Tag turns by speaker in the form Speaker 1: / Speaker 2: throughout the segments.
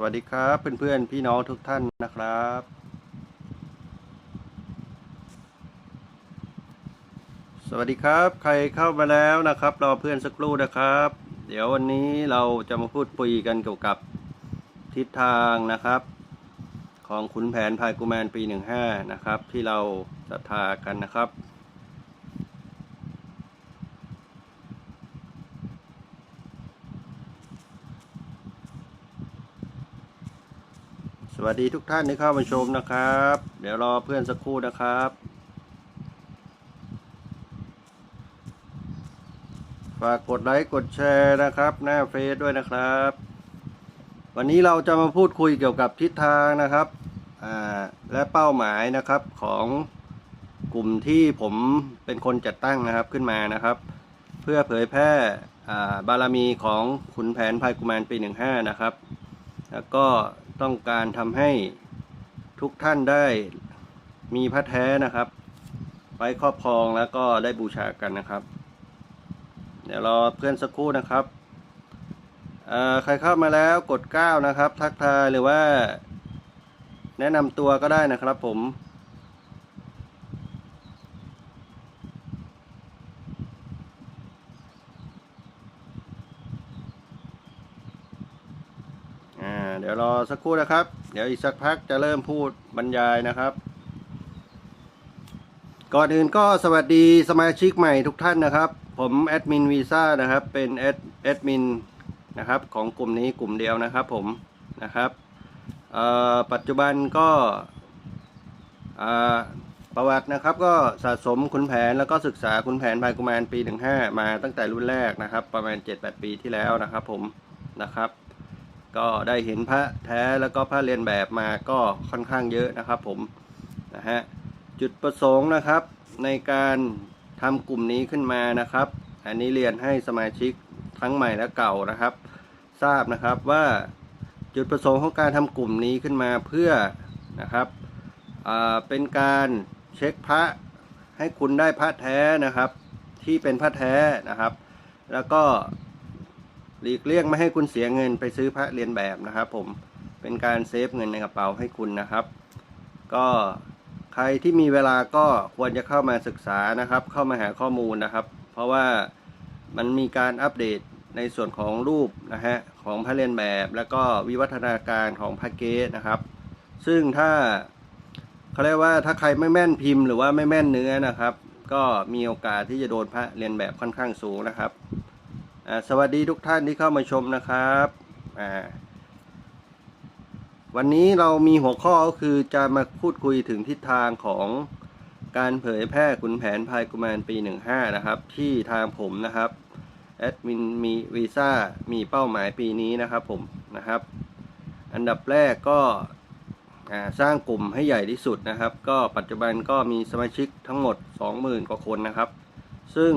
Speaker 1: สวัสดีครับ เพื่อนๆ พี่น้องทุกท่านนะครับ สวัสดีครับ ใครเข้ามาแล้วนะครับ รอเพื่อนสักครู่นะครับ เดี๋ยววันนี้เราจะมาพูดคุยกันเกี่ยวกับทิศทางนะครับ ของขุนแผนพายกุมารปี 15 นะครับ ที่เราศรัทธากันนะครับ สวัสดีทุกท่านที่เข้ามาชมนะครับ เดี๋ยวรอเพื่อนสักครู่นะครับ ฝากกดไลค์กดแชร์นะครับ หน้าเฟซด้วยนะครับ วันนี้เราจะมาพูดคุยเกี่ยวกับทิศทางนะครับและเป้าหมายนะครับของกลุ่มที่ผมเป็นคนจัดตั้งนะครับขึ้นมานะครับ เพื่อเผยแพร่บารมีของขุนแผนพายกุมารปี 15 นะครับ แล้วก็ ต้องการทำให้ทุกท่านได้มีพระแท้นะครับ ไว้ครอบครองแล้วก็ได้บูชากันนะครับ เดี๋ยวรอเพื่อนสักครู่นะครับใครเข้ามาแล้วกด 9 นะครับ ทักทายหรือว่า แนะนำตัวก็ได้นะครับผม อ่าเดี๋ยวรอ สักครู่นะครับ เดี๋ยวอีกสักพักจะเริ่มพูดบรรยายนะครับ ก่อนอื่นก็สวัสดีสมาชิกใหม่ทุกท่านนะครับ ผมแอดมินวีซ่านะครับ เป็นแอดแอดมินนะครับของกลุ่มนี้กลุ่มเดียวนะครับผมนะครับปัจจุบันก็ประวัตินะครับก็สะสมขุนแผนแล้วก็ศึกษาขุนแผนพายกุมารปี 15 มาตั้งแต่รุ่นแรกนะครับ ประมาณ 7-8 ปีที่แล้วนะครับผมนะครับ ก็ได้เห็นพระแท้แล้วก็พระเรียนแบบมาก็ค่อนข้างเยอะนะครับผมนะฮะจุดประสงค์นะครับ ในการทำกลุ่มนี้ขึ้นมานะครับ อันนี้เรียนให้สมาชิกทั้งใหม่และเก่านะครับ ทราบนะครับว่าจุดประสงค์ของการทำกลุ่มนี้ขึ้นมาเพื่อนะครับเป็นการเช็คพระให้คุณได้พระแท้นะครับ ที่เป็นพระแท้นะครับ แล้วก็ หลีกเลี่ยงไม่ให้คุณเสียเงินไปซื้อพระเรียนแบบนะครับ ผมเป็นการเซฟเงินในกระเป๋าให้คุณนะครับ ก็ใครที่มีเวลาก็ควรจะเข้ามาศึกษานะครับ เข้ามาหาข้อมูลนะครับ เพราะว่ามันมีการอัปเดตในส่วนของรูปนะฮะของพระเรียนแบบ แล้วก็วิวัฒนาการของพระเกสนะครับ ซึ่งถ้าเขาเรียกว่าถ้าใครไม่แม่นพิมพ์หรือว่าไม่แม่นเนื้อนะครับ ก็มีโอกาสที่จะโดนพระเรียนแบบค่อนข้างสูงนะครับ สวัสดีทุกท่านที่เข้ามาชมนะครับวันนี้เรามีหัวข้อก็คือจะมาพูดคุยถึงทิศทางของการเผยแพร่ขุนแผนภายกุมารปี 15 นะครับ ที่ทางผมนะครับแอดมินมีวีซ่ามีเป้าหมายปีนี้นะครับผมนะครับ อันดับแรกก็สร้างกลุ่มให้ใหญ่ที่สุดนะครับ ก็ปัจจุบันก็มีสมาชิกทั้งหมด 20,000 กว่าคนนะครับ ซึ่ง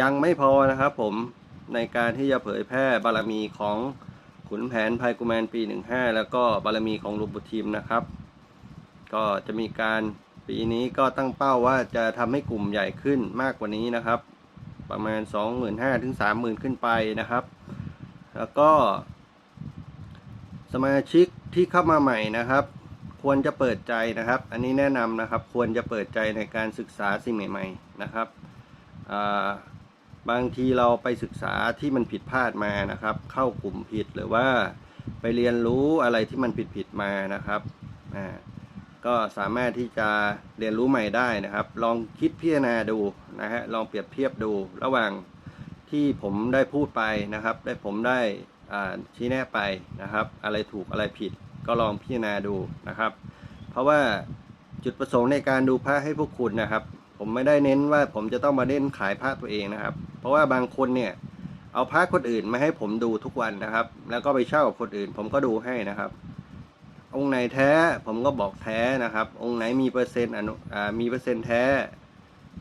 Speaker 1: ยังไม่พอนะครับผมในการที่จะเผยแพร่บารมีของขุนแผนภัยกุมารปี 15 แล้วก็บารมีของหลุบุทีมนะครับ ก็จะมีการปีนี้ก็ตั้งเป้าว่าจะทำให้กลุ่มใหญ่ขึ้นมากกว่านี้นะครับ ประมาณ 25,000ถึง30,000 ขึ้นไปนะครับ แล้วก็ สมาชิกที่เข้ามาใหม่นะครับ ควรจะเปิดใจนะครับ อันนี้แนะนำนะครับ ควรจะเปิดใจในการศึกษาสิ่งใหม่ ๆ นะครับอ่า บางทีเราไปศึกษาที่มันผิดพลาดมานะครับ เข้ากลุ่มผิดหรือว่าไปเรียนรู้อะไรที่มันผิดผิดมานะครับอ่าก็สามารถที่จะเรียนรู้ใหม่ได้นะครับ ลองคิดพิจารณาดูนะฮะลองเปรียบเทียบดูระหว่างที่ผมได้พูดไปนะครับ ได้ผมได้ชี้แนะไปนะครับ อะไรถูกอะไรผิดก็ลองพิจารณาดูนะครับ เพราะว่าจุดประสงค์ในการดูพระให้พวกคุณนะครับ ผมไม่ได้เน้นว่าผมจะต้องมาเล่นขายพระตัวเองนะครับ ราะว่าบางคนเนี่ย เอาพระคนอื่นมาให้ผมดูทุกวันนะครับ แล้วก็ไปเช่ากับคนอื่น ผมก็ดูให้นะครับ องค์ไหนแท้ผมก็บอกแท้นะครับ องค์ไหนมีเปอร์เซ็นต์อนุอ่ามีเปอร์เซ็นต์แท้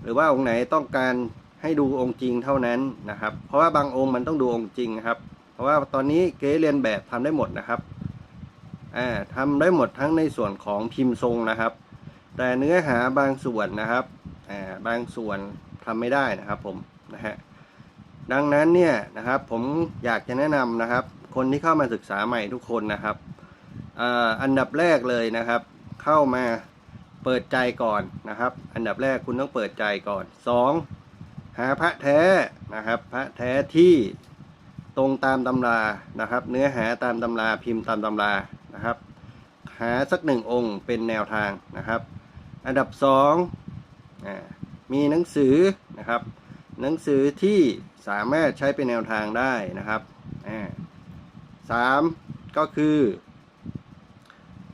Speaker 1: หรือว่าองค์ไหนต้องการให้ดูองค์จริงเท่านั้นนะครับ เพราะว่าบางองค์มันต้องดูองค์จริงครับ เพราะว่าตอนนี้เก๊เรียนแบบทำได้หมดนะครับอ่าทำได้หมดทั้งในส่วนของพิมพ์ทรงนะครับ แต่เนื้อหาบางส่วนนะครับอ่าบางส่วนทำไม่ได้นะครับผมนะฮะ ดังนั้นเนี่ยนะครับผมอยากจะแนะนำนะครับ คนที่เข้ามาศึกษาใหม่ทุกคนนะครับอ,อันดับแรกเลยนะครับ เข้ามาเปิดใจก่อนนะครับ อันดับแรกคุณต้องเปิดใจก่อนสองหาพระแท้นะครับ พระแท้ที่ตรงตามตำรานะครับ เนื้อหาตามตำราพิมพ์ตามตำรานะครับ หาสักหนึ่งองค์เป็นแนวทางนะครับ อันดับสองอมีหนังสือนะครับ หนังสือที่สามารถใช้เป็นแนวทางได้นะครับสามก็คือ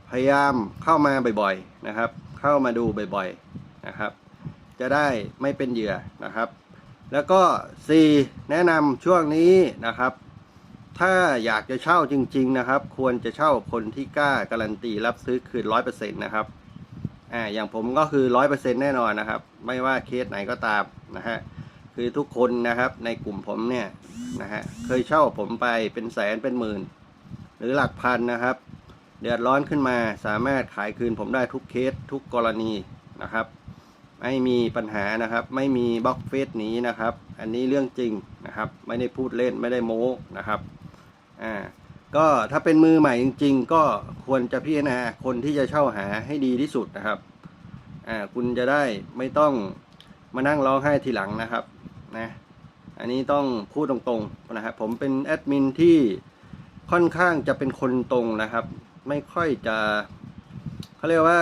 Speaker 1: พยายามเข้ามาบ่อยๆนะครับ เข้ามาดูบ่อยๆนะครับ จะได้ไม่เป็นเหยื่อนะครับ แล้วก็ 4 แนะนำช่วงนี้นะครับ ถ้าอยากจะเช่าจริง ๆนะครับ ควรจะเช่าคนที่กล้าการันตีรับซื้อคืนร้อยเปอร์เซ็นต์นะครับอ่าอย่างผมก็คือร้อยเปอร์เซ็นต์แน่นอนนะครับ ไม่ว่าเคสไหนก็ตามนะฮะ คือทุกคนนะครับในกลุ่มผมเนี่ยนะฮะเคยเช่าผมไปเป็นแสนเป็นหมื่น หรือหลักพันนะครับ เดือดร้อนขึ้นมาสามารถขายคืนผมได้ทุกเคสทุกกรณีนะครับ ไม่มีปัญหานะครับ ไม่มีบล็อกเฟซหนีนะครับ อันนี้เรื่องจริงนะครับ ไม่ได้พูดเล่นไม่ได้โม้นะครับอ่าก็ถ้าเป็นมือใหม่จริง ๆ ก็ควรจะพิจารณาคนที่จะเช่าหาให้ดีที่สุดนะครับอ่าคุณจะได้ไม่ต้อง มานั่งร้องไห้ทีหลังนะครับนะอันนี้ต้องพูดตรงๆนะครับผมเป็นแอดมินที่ค่อนข้างจะเป็นคนตรงนะครับ ไม่ค่อยจะเขาเรียกว่า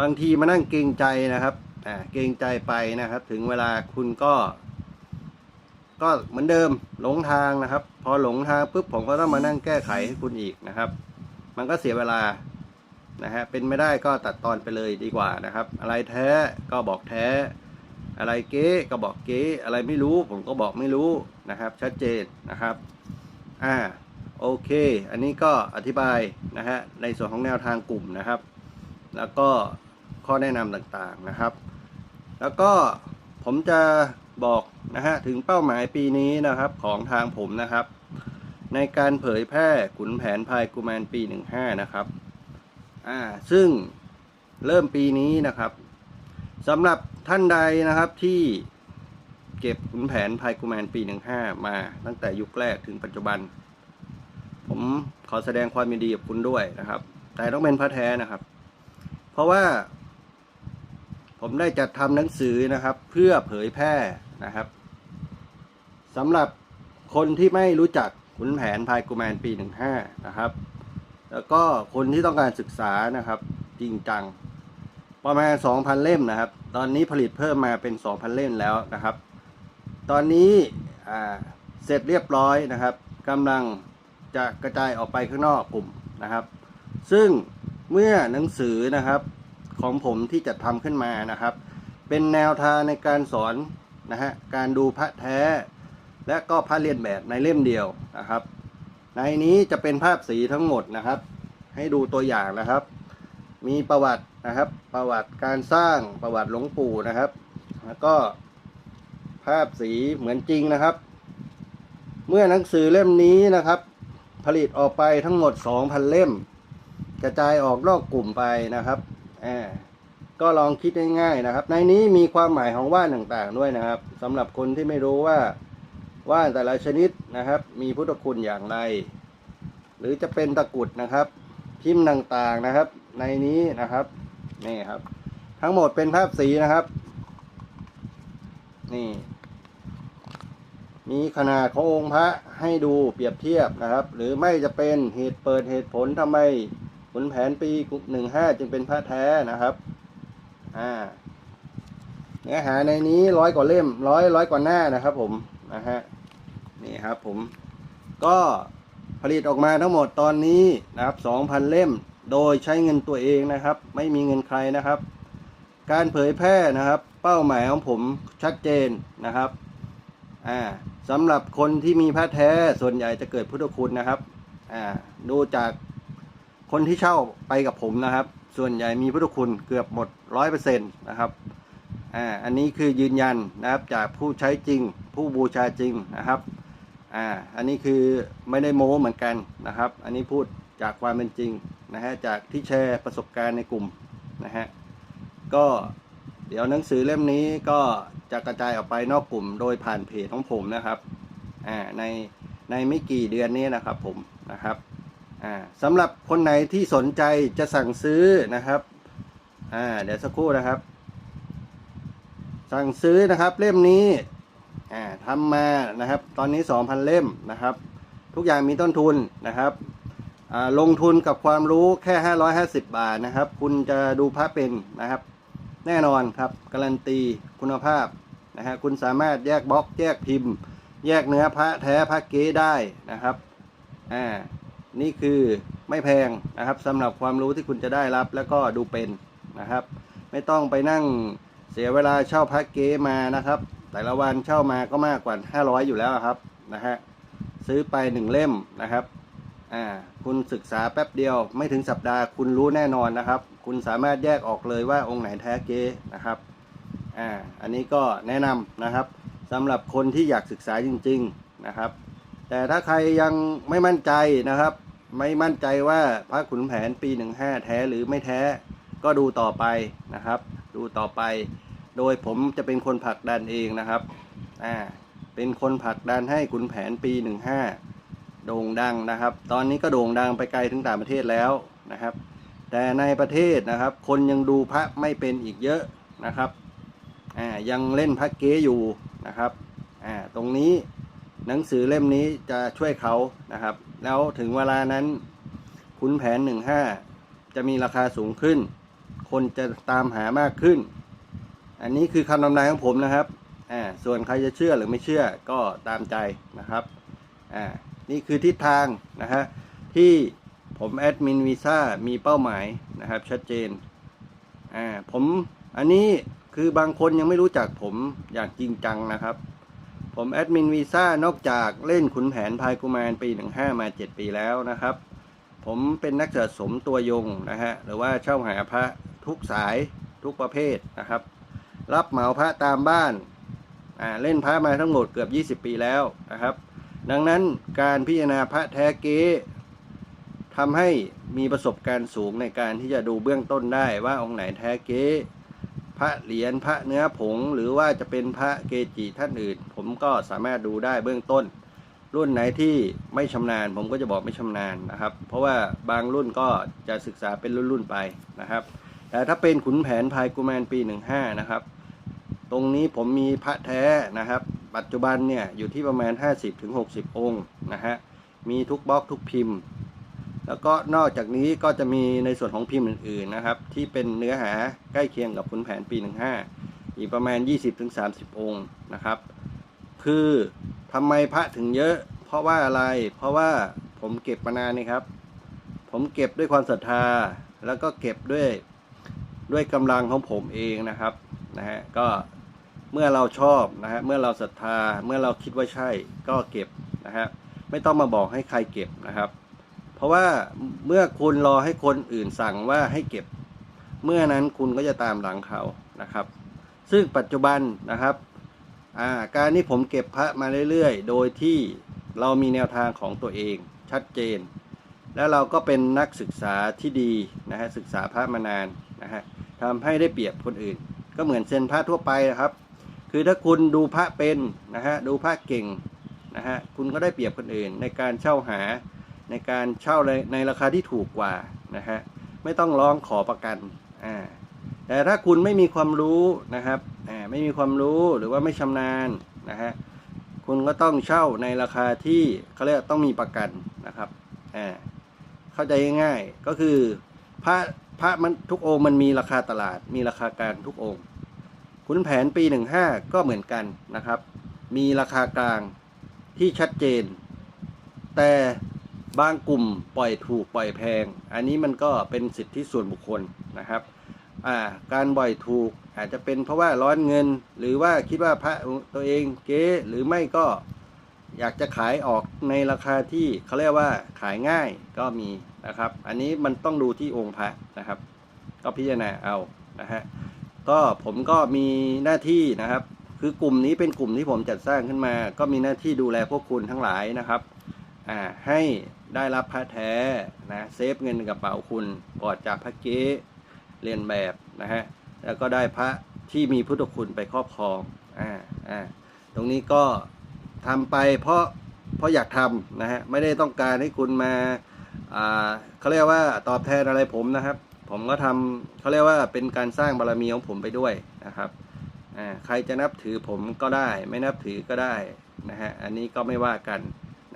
Speaker 1: บางทีมานั่งเกรงใจนะครับอ่าเกรงใจไปนะครับ ถึงเวลาคุณก็ ก็เหมือนเดิมหลงทางนะครับ พอหลงทางปุ๊บผมก็ต้องมานั่งแก้ไขให้คุณอีกนะครับ มันก็เสียเวลานะฮะเป็นไม่ได้ก็ตัดตอนไปเลยดีกว่านะครับ อะไรแท้ก็บอกแท้ อะไรเก๊ก็บอกเก๊อะไรไม่รู้ ผมก็บอกไม่รู้นะครับ ชัดเจนนะครับอ่าโอเค อันนี้ก็อธิบายนะฮะในส่วนของแนวทางกลุ่มนะครับ แล้วก็ข้อแนะนำต่างๆนะครับ แล้วก็ผมจะบอกนะฮะถึงเป้าหมายปีนี้นะครับของทางผมนะครับ ในการเผยแพร่ขุนแผนพายกุมารปี 15 นะครับอ่าซึ่งเริ่มปีนี้นะครับสำหรับท่านใดนะครับที่เก็บขุนแผนพายกุมารปี15มาตั้งแต่ยุคแรกถึงปัจจุบัน ผมขอแสดงความยินดีกับคุณด้วยนะครับ แต่ต้องเป็นพระแท้นะครับ เพราะว่า ผมได้จัดทำหนังสือนะครับ เพื่อเผยแพร่นะครับสำหรับคนที่ไม่รู้จักขุนแผนพายกุมารปี15นะครับ แล้วก็คนที่ต้องการศึกษานะครับ จริงจัง ประมาณ 2,000 เล่มนะครับ ตอนนี้ผลิตเพิ่มมาเป็น 2,000 เล่มแล้วนะครับ ตอนนี้เสร็จเรียบร้อยนะครับกำลังจะกระจายออกไปข้างนอกกลุ่มนะครับ ซึ่งเมื่อหนังสือนะครับของผมที่จะทำขึ้นมานะครับ เป็นแนวทางในการสอนนะฮะการดูพระแท้ และก็พระเรียนแบบในเล่มเดียวนะครับ ในนี้จะเป็นภาพสีทั้งหมดนะครับ ให้ดูตัวอย่างนะครับ มีประวัตินะครับ ประวัติการสร้างประวัติหลวงปู่นะครับ แล้วก็ภาพสีเหมือนจริงนะครับ เมื่อหนังสือเล่มนี้นะครับ ผลิตออกไปทั้งหมด 2,000 เล่ม กระจายออกนอกกลุ่มไปนะครับอ่าก็ลองคิดง่ายๆนะครับ ในนี้มีความหมายของว่านต่างๆด้วยนะครับสำหรับคนที่ไม่รู้ว่าว่านแต่ละชนิดนะครับ มีพุทธคุณอย่างไร หรือจะเป็นตะกุดนะครับ พิมพ์ต่างๆนะครับ ในนี้นะครับ นี่ครับ ทั้งหมดเป็นภาพสีนะครับ นี่ มีขนาดขององค์พระให้ดูเปรียบเทียบนะครับ หรือไม่จะเป็นเหตุเปิดเหตุผลทำไมขุนแผนปีหนึ่งห้าจึงเป็นพระแท้นะครับ อ่าเนื้อหาในนี้ร้อยกว่าเล่มร้อยร้อยกว่าหน้านะครับ ผมนะฮะนี่ครับ ผมก็ผลิตออกมาทั้งหมดตอนนี้นะครับสองพันเล่ม โดยใช้เงินตัวเองนะครับ ไม่มีเงินใครนะครับ การเผยแพร่นะครับ เป้าหมายของผมชัดเจนนะครับอ่าสำหรับคนที่มีพระแท้ส่วนใหญ่จะเกิดพุทธคุณนะครับอ่าดูจากคนที่เช่าไปกับผมนะครับ ส่วนใหญ่มีพุทธคุณเกือบหมดร้อยเปอร์เซ็นต์นะครับอ่าอันนี้คือยืนยันนะครับจากผู้ใช้จริง ผู้บูชาจริงนะครับอ่าอันนี้คือไม่ได้โม้เหมือนกันนะครับ อันนี้พูด จากความเป็นจริงนะฮะจากที่แชร์ประสบการณ์ในกลุ่มนะฮะก็เดี๋ยวหนังสือเล่มนี้ก็จะกระจายออกไปนอกกลุ่ม โดยผ่านเพจของผมนะครับอ่าในในไม่กี่เดือนนี้นะครับผมนะครับอ่าสำหรับคนไหนที่สนใจจะสั่งซื้อนะครับอ่าเดี๋ยวสักครู่นะครับ สั่งซื้อนะครับเล่มนี้อ่าทำมานะครับ ตอนนี้ 2,000 เล่มนะครับ ทุกอย่างมีต้นทุนนะครับ ลงทุนกับความรู้แค่ 550 บาทนะครับ คุณจะดูพระเป็นนะครับ แน่นอนครับ การันตีคุณภาพนะฮะคุณสามารถแยกบล็อกแยกพิมพ์ แยกเนื้อพระแท้พระเก๊ได้นะครับอ่านี่คือไม่แพงนะครับสำหรับความรู้ที่คุณจะได้รับแล้วก็ดูเป็นนะครับ ไม่ต้องไปนั่งเสียเวลาเช่าพระเก๊มานะครับ แต่ละวันเช่ามาก็มากกว่า 500 อยู่แล้วครับนะฮะซื้อไปหนึ่งเล่มนะครับ อ่าคุณศึกษาแป๊บเดียวไม่ถึงสัปดาห์คุณรู้แน่นอนนะครับ คุณสามารถแยกออกเลยว่าองค์ไหนแท้เก๊นะครับอ่าอันนี้ก็แนะนำนะครับสำหรับคนที่อยากศึกษาจริง ๆนะครับ แต่ถ้าใครยังไม่มั่นใจนะครับ ไม่มั่นใจว่าพระขุนแผนปี 15 แท้หรือไม่แท้ก็ดูต่อไปนะครับ ดูต่อไป โดยผมจะเป็นคนผลักดันเองนะครับอ่าเป็นคนผลักดันให้ขุนแผนปี 15 โด่งดังนะครับ ตอนนี้ก็โด่งดังไปไกลถึงต่างประเทศแล้วนะครับ แต่ในประเทศนะครับ คนยังดูพระไม่เป็นอีกเยอะนะครับอ่ายังเล่นพระเก๊อยู่นะครับอ่าตรงนี้หนังสือเล่มนี้จะช่วยเขานะครับ แล้วถึงเวลานั้นขุนแผนหนึ่งห้าจะมีราคาสูงขึ้น คนจะตามหามากขึ้น อันนี้คือคำนำนายของผมนะครับอ่าส่วนใครจะเชื่อหรือไม่เชื่อก็ตามใจนะครับอ่า นี่คือทิศทางนะฮะที่ผมแอดมินวีซ่ามีเป้าหมายนะครับ ชัดเจนอ่าผมอันนี้คือบางคนยังไม่รู้จักผมอย่างจริงจังนะครับ ผมแอดมินวีซ่านอกจากเล่นขุนแผนพายกุมารปี 15 มา 7 ปีแล้วนะครับ ผมเป็นนักสะสมตัวยงนะฮะหรือว่าเช่าหาพระทุกสายทุกประเภทนะครับ รับเหมาพระตามบ้านอ่าเล่นพระมาทั้งหมดเกือบ 20 ปีแล้วนะครับ ดังนั้นการพิจารณาพระแท้เก๊ทำให้มีประสบการณ์สูงในการที่จะดูเบื้องต้นได้ว่าองค์ไหนแท้เก๊พระเหรียญพระเนื้อผง หรือว่าจะเป็นพระเกจิท่านอื่น ผมก็สามารถดูได้เบื้องต้น รุ่นไหนที่ไม่ชำนาญ ผมก็จะบอกไม่ชำนาญนะครับ เพราะว่าบางรุ่นก็จะศึกษาเป็นรุ่นๆไปนะครับ แต่ถ้าเป็นขุนแผนพายกุมารปี 15 นะครับ ตรงนี้ผมมีพระแท้นะครับ ปัจจุบันเนี่ยอยู่ที่ประมาณ 50-60 องค์นะฮะ มีทุกบล็อกทุกพิมพ์ แล้วก็นอกจากนี้ก็จะมีในส่วนของพิมพ์อื่นๆนะครับ ที่เป็นเนื้อหาใกล้เคียงกับขุนแผนปี 15 อีกประมาณ 20-30 องค์นะครับ คือทำไมพระถึงเยอะ เพราะว่าอะไร เพราะว่าผมเก็บมานานนี่ครับ ผมเก็บด้วยความศรัทธา แล้วก็เก็บด้วยด้วยกำลังของผมเองนะครับนะฮะก็ เมื่อเราชอบนะฮะเมื่อเราศรัทธาเมื่อเราคิดว่าใช่ก็เก็บนะฮะไม่ต้องมาบอกให้ใครเก็บนะครับ เพราะว่าเมื่อคุณรอให้คนอื่นสั่งว่าให้เก็บ เมื่อนั้นคุณก็จะตามหลังเขานะครับ ซึ่งปัจจุบันนะครับาการที่ผมเก็บพระมาเรื่อยๆ โดยที่เรามีแนวทางของตัวเองชัดเจน แล้วเราก็เป็นนักศึกษาที่ดีนะฮะศึกษาพระมานานนะฮะทำให้ได้เปรียบคนอื่น ก็เหมือนเซนพระทั่วไปนะครับ คือถ้าคุณดูพระเป็นนะฮะดูพระเก่งนะฮะคุณก็ได้เปรียบคนอื่นในการเช่าหาในการเช่าในในราคาที่ถูกกว่านะฮะไม่ต้องร้องขอประกันอ่าแต่ถ้าคุณไม่มีความรู้นะครับอ่าไม่มีความรู้หรือว่าไม่ชำนาญนะฮะคุณก็ต้องเช่าในราคาที่เขาเรียกต้องมีประกันนะครับอ่าเข้าใจง่ายๆก็คือพระพระมันทุกองค์มันมีราคาตลาด มีราคากางทุกองค์ ขุนแผนปี 15 ก็เหมือนกันนะครับ มีราคากลางที่ชัดเจน แต่บางกลุ่มปล่อยถูกปล่อยแพง อันนี้มันก็เป็นสิทธิส่วนบุคคลนะครับการบ่อยถูกอาจจะเป็นเพราะว่าร้อนเงิน หรือว่าคิดว่าพระตัวเองเก๊หรือไม่ก็อยากจะขายออกในราคาที่เขาเรียกว่าขายง่ายก็มีนะครับ อันนี้มันต้องดูที่องค์พระนะครับ ก็พิจารณาเอานะฮะ ก็ผมก็มีหน้าที่นะครับ คือกลุ่มนี้เป็นกลุ่มที่ผมจัดสร้างขึ้นมา ก็มีหน้าที่ดูแลพวกคุณทั้งหลายนะครับอ่าให้ได้รับพระแท้นะเซฟเงินกระเป๋าคุณปลอดจากพระเก๊เรียนแบบนะฮะแล้วก็ได้พระที่มีพุทธคุณไปครอบครองอ่าอ่าตรงนี้ก็ทำไปเพราะเพราะอยากทำนะฮะไม่ได้ต้องการให้คุณมาอ่าเขาเรียกว่าตอบแทนอะไรผมนะครับ ผมก็ทำเขาเรียกว่าเป็นการสร้างบารมีของผมไปด้วยนะครับใครจะนับถือผมก็ได้ ไม่นับถือก็ได้นะฮะอันนี้ก็ไม่ว่ากัน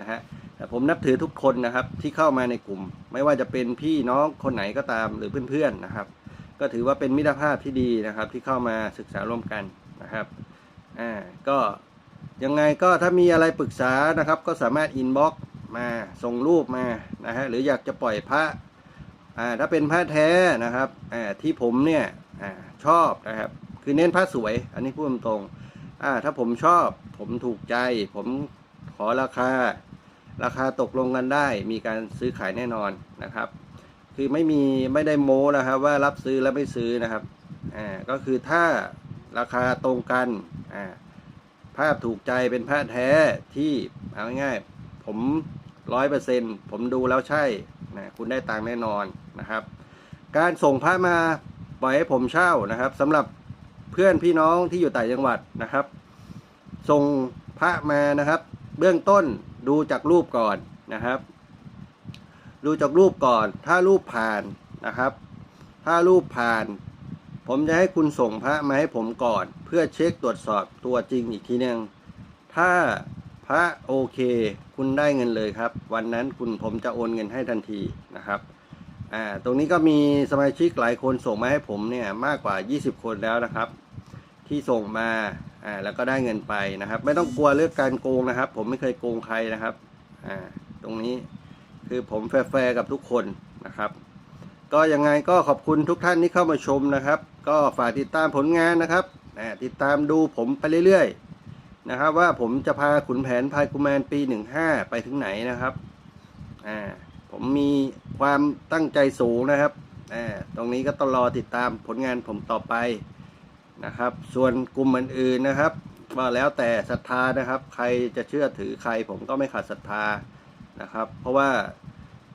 Speaker 1: นะฮะแต่ผมนับถือทุกคนนะครับที่เข้ามาในกลุ่ม ไม่ว่าจะเป็นพี่น้องคนไหนก็ตามหรือเพื่อนๆนะครับ ก็ถือว่าเป็นมิตรภาพที่ดีนะครับ ที่เข้ามาศึกษาร่วมกันนะครับอ่าก็ยังไงก็ถ้ามีอะไรปรึกษานะครับ ก็สามารถอินบ็อกมาส่งรูปมานะฮะหรืออยากจะปล่อยพระ อ่าถ้าเป็นพระแท้นะครับอ่าที่ผมเนี่ยอ่าชอบนะครับ คือเน้นพระสวย อันนี้พูดตรงอ่าถ้าผมชอบผมถูกใจ ผมขอราคา ราคาตกลงกันได้ มีการซื้อขายแน่นอนนะครับ คือไม่มีไม่ได้โม้นะครับ ว่ารับซื้อแล้วไม่ซื้อนะครับอ่าก็คือถ้าราคาตรงกันอ่าภาพถูกใจเป็นผ้าแท้ที่เอาง่ายๆผมร้อยเปอร์เซ็นผมดูแล้วใช่นะคุณได้ตังค์แน่นอน นะครับ การส่งพระมาปล่อยให้ผมเช่านะครับสำหรับเพื่อนพี่น้องที่อยู่ต่างจังหวัดนะครับ ส่งพระมานะครับ เบื้องต้นดูจากรูปก่อนนะครับ ดูจากรูปก่อน ถ้ารูปผ่านนะครับ ถ้ารูปผ่าน ผมจะให้คุณส่งพระมาให้ผมก่อน เพื่อเช็คตรวจสอบตัวจริงอีกทีหนึ่งถ้าพระโอเค คุณได้เงินเลยครับ วันนั้นคุณผมจะโอนเงินให้ทันทีนะครับ อ่าตรงนี้ก็มีสมาชิกหลายคนส่งมาให้ผมเนี่ยมากกว่า 20 คนแล้วนะครับ ที่ส่งมาอ่าแล้วก็ได้เงินไปนะครับ ไม่ต้องกลัวเรื่องการโกงนะครับ ผมไม่เคยโกงใครนะครับอ่าตรงนี้คือผมแฟร์กับทุกคนนะครับ ก็ยังไงก็ขอบคุณทุกท่านที่เข้ามาชมนะครับ ก็ฝากติดตามผลงานนะครับอ่าติดตามดูผมไปเรื่อยๆนะครับ ว่าผมจะพาขุนแผนพายกุมารปี 15 ไปถึงไหนนะครับอ่า ผมมีความตั้งใจสูงนะครับตรงนี้ก็ต้องรอติดตามผลงานผมต่อไปนะครับ ส่วนกลุ่มอื่นๆนะครับก็แล้วแต่ศรัทธานะครับ ใครจะเชื่อถือใครผมก็ไม่ขาดศรัทธานะครับ เพราะว่า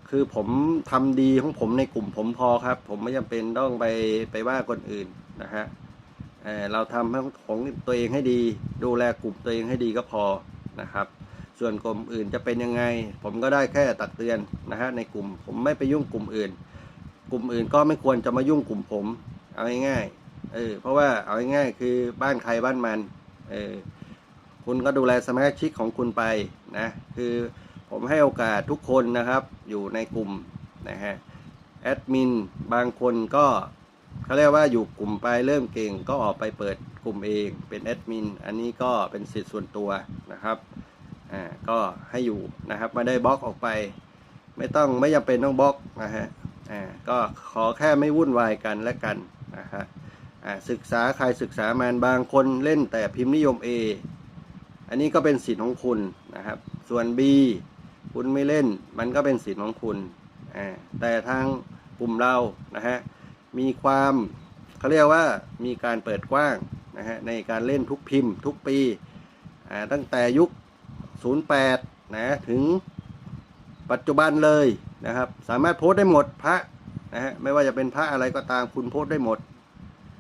Speaker 1: คือผมทำดีของผมในกลุ่มผมพอครับ ผมไม่จำเป็นต้องไปไปว่าคนอื่นนะฮะเเราทำของตัวเองให้ดี ดูแลกลุ่มตัวเองให้ดีก็พอนะครับ ส่วนกลุ่มอื่นจะเป็นยังไง ผมก็ได้แค่ตักเตือนนะฮะในกลุ่ม ผมไม่ไปยุ่งกลุ่มอื่น กลุ่มอื่นก็ไม่ควรจะมายุ่งกลุ่มผม เอาง่ายๆเออเพราะว่าเอาง่ายๆคือบ้านใครบ้านมันเออคุณก็ดูแลสมาชิกของคุณไปนะคือผมให้โอกาสทุกคนนะครับ อยู่ในกลุ่มนะฮะแอดมินบางคนก็เขาเรียกว่าอยู่กลุ่มไปเริ่มเก่งก็ออกไปเปิดกลุ่มเองเป็นแอดมินอันนี้ก็เป็นสิทธิ์ส่วนตัวนะครับ อ่าก็ให้อยู่นะครับไม่ได้บล็อกออกไป ไม่ต้องไม่จำเป็นต้องบล็อกนะฮะอ่าก็ขอแค่ไม่วุ่นวายกันและกันนะฮะอ่าศึกษาใครศึกษามันบางคนเล่นแต่พิมพ์นิยม A อันนี้ก็เป็นสิทธิ์ของคุณนะครับ ส่วน B คุณไม่เล่นมันก็เป็นสิทธิ์ของคุณอ่าแต่ทางกลุ่มเรานะฮะมีความเขาเรียกว่ามีการเปิดกว้างนะฮะในการเล่นทุกพิมพ์ทุกปีอ่าตั้งแต่ยุค 08นะถึงปัจจุบันเลยนะครับ สามารถโพสต์ได้หมดพระนะฮะไม่ว่าจะเป็นพระอะไรก็ตามคุณโพสต์ได้หมด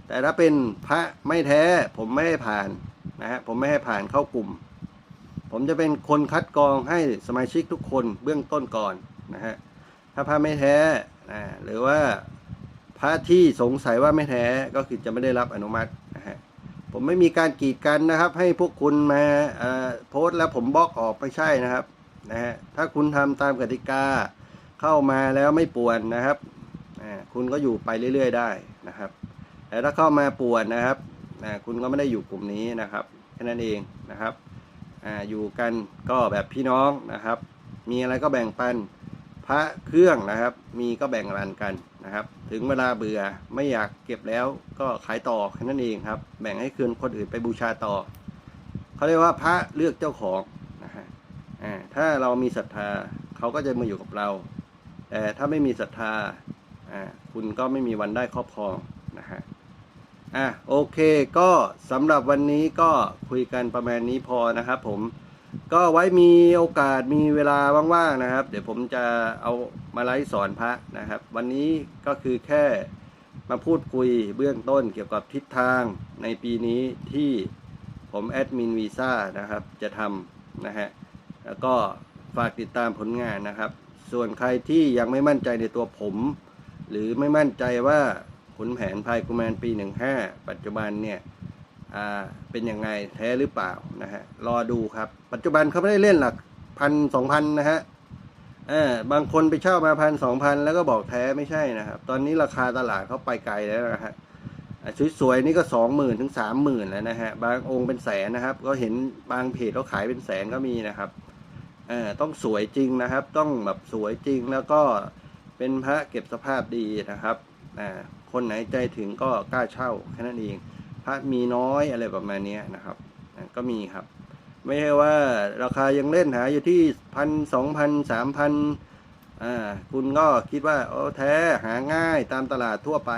Speaker 1: แต่ถ้าเป็นพระไม่แท้ผมไม่ให้ผ่านนะฮะผมไม่ให้ผ่านเข้ากลุ่ม ผมจะเป็นคนคัดกรองให้สมาชิกทุกคนเบื้องต้นก่อนนะฮะถ้าพระไม่แท้นะหรือว่าพระที่สงสัยว่าไม่แท้ก็คือจะไม่ได้รับอนุมัติ ผมไม่มีการกีดกันนะครับ ให้พวกคุณมาโพสต์แล้วผมบล็อกออกไม่ใช่นะครับนะฮะถ้าคุณทำตามกติกาเข้ามาแล้วไม่ป่วนนะครับคุณก็อยู่ไปเรื่อย ๆ ได้นะครับ แต่ถ้าเข้ามาป่วนนะครับคุณก็ไม่ได้อยู่กลุ่มนี้นะครับแค่นั้นเองนะครับออยู่กันก็แบบพี่น้องนะครับ มีอะไรก็แบ่งปัน พระเครื่องนะครับ มีก็แบ่งปันกันนะครับ ถึงเวลาเบื่อไม่อยากเก็บแล้วก็ขายต่อแค่นั้นเองครับ แบ่งให้คืนคนอื่นไปบูชาต่อเขาเรียกว่าพระเลือกเจ้าของนะฮะอ่าถ้าเรามีศรัทธาเขาก็จะมาอยู่กับเรา แต่ถ้าไม่มีศรัทธาอ่าคุณก็ไม่มีวันได้ครอบครองนะฮะอะโอเคก็สำหรับวันนี้ก็คุยกันประมาณนี้พอนะครับผม ก็ไว้มีโอกาสมีเวลาว่างๆนะครับ เดี๋ยวผมจะเอามาไลฟ์สอนพระนะครับ วันนี้ก็คือแค่มาพูดคุยเบื้องต้นเกี่ยวกับทิศทางในปีนี้ที่ผมแอดมินวีซ่านะครับ จะทำนะฮะแล้วก็ฝากติดตามผลงานนะครับ ส่วนใครที่ยังไม่มั่นใจในตัวผม หรือไม่มั่นใจว่าขุนแผนพายกุมารปี 15 ปัจจุบันเนี่ย เป็นยังไงแท้หรือเปล่านะฮะรอดูครับ ปัจจุบันเขาไม่ได้เล่นหลักพันสองพันนะฮะเออบางคนไปเช่ามาพันสองพันแล้วก็บอกแท้ไม่ใช่นะครับ ตอนนี้ราคาตลาดเขาไปไกลแล้วนะฮะสวยๆนี่ก็สองหมื่นถึงสามหมื่นแล้วนะฮะบางองค์เป็นแสนนะครับ ก็เห็นบางเพจเขาขายเป็นแสนก็มีนะครับเออต้องสวยจริงนะครับ ต้องแบบสวยจริงแล้วก็เป็นพระเก็บสภาพดีนะครับอ่าคนไหนใจถึงก็กล้าเช่าแค่นั้นเอง ระมีน้อยอะไรประมาณนี้นะครับก็มีครับ ไม่ใช่ว่าราคายังเล่นหาอยู่ที่พันสองพันสามพันอ่าคุณก็คิดว่าโอ้แท้หาง่ายตามตลาดทั่วไป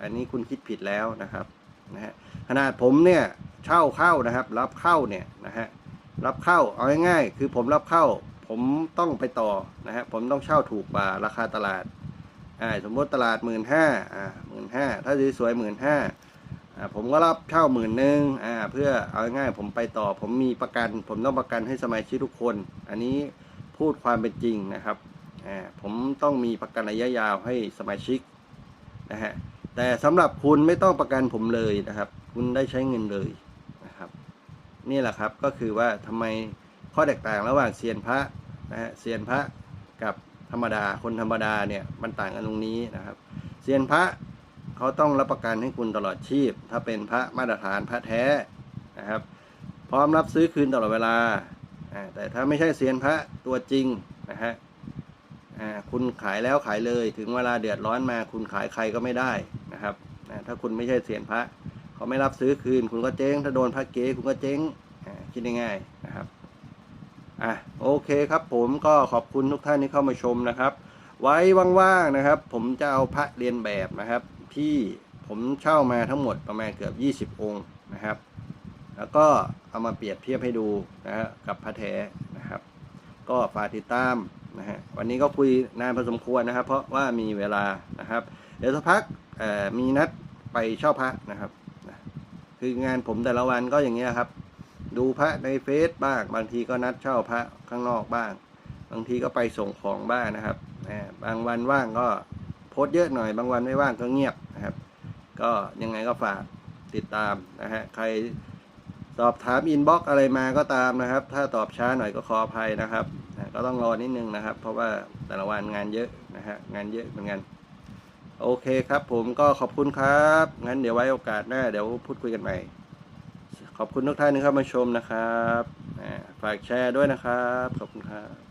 Speaker 1: อันนี้คุณคิดผิดแล้วนะครับนะฮะขนาดผมเนี่ยเช่าเข้านะครับ รับเข้าเนี่ยนะฮะรับเข้าเอาง่ายๆคือผมรับเข้า ผมต้องไปต่อนะฮะผมต้องเช่าถูกกว่าราคาตลาดอ่าสมมติตลาดหมื่นห้าอ่าหมื่นห้าถ้าสวยๆหมื่นห้า ผมก็รับเช่าหมื่นหนึ่งเพื่อเอาง่ายผมไปต่อ ผมมีประกัน ผมต้องประกันให้สมาชิกทุกคน อันนี้พูดความเป็นจริงนะครับผมต้องมีประกันระยะยาวให้สมาชิกนะฮะแต่สำหรับคุณไม่ต้องประกันผมเลยนะครับ คุณได้ใช้เงินเลยนะครับ นี่แหละครับก็คือว่าทำไมข้อแตกต่างระหว่างเซียนพระนะฮะเซียนพระกับธรรมดาคนธรรมดาเนี่ยมันต่างกันตรงนี้นะครับ เซียนพระ เขาต้องรับประกันให้คุณตลอดชีพ ถ้าเป็นพระมาตรฐานพระแท้นะครับ พร้อมรับซื้อคืนตลอดเวลา แต่ถ้าไม่ใช่เซียนพระตัวจริงนะฮะคุณขายแล้วขายเลย ถึงเวลาเดือดร้อนมา คุณขายใครก็ไม่ได้นะครับถ้าคุณไม่ใช่เซียนพระเขาไม่รับซื้อคืน คุณก็เจ๊ง ถ้าโดนพระเก๊คุณก็เจ๊งคิดง่ายๆนะครับอะโอเคครับผมก็ขอบคุณทุกท่านที่เข้ามาชมนะครับ ไว้ว่างๆนะครับ ผมจะเอาพระเรียนแบบนะครับ ที่ผมเช่ามาทั้งหมดประมาณเกือบ 20 องค์นะครับ แล้วก็เอามาเปรียบเทียบให้ดูนะฮะกับพระแท้นะครับ ก็ฝากติดตามนะฮะวันนี้ก็คุยนานพอสมควรนะครับ เพราะว่ามีเวลานะครับ เดี๋ยวสักพักมีนัดไปเช่าพระนะครับนะคืองานผมแต่ละวันก็อย่างเงี้ยครับ ดูพระในเฟซบ้าง บางทีก็นัดเช่าพระข้างนอกบ้าง บางทีก็ไปส่งของบ้างนะครับบางวันว่างก็โพสเยอะหน่อย บางวันไม่ว่างก็เงียบ ก็ยังไงก็ฝากติดตามนะฮะใครสอบถามอินบ็อกอะไรมาก็ตามนะครับ ถ้าตอบช้าหน่อยก็ขออภัยนะครับนะก็ต้องรอนิดนึงนะครับ เพราะว่าแต่ละวันงานเยอะนะฮะงานเยอะเหมือนกัน โอเคครับ ผมก็ขอบคุณครับ งั้นเดี๋ยวไว้โอกาสหน้าเดี๋ยวพูดคุยกันใหม่ ขอบคุณทุกท่านที่เข้ามาชมนะครับฝากแชร์ด้วยนะครับ ขอบคุณครับ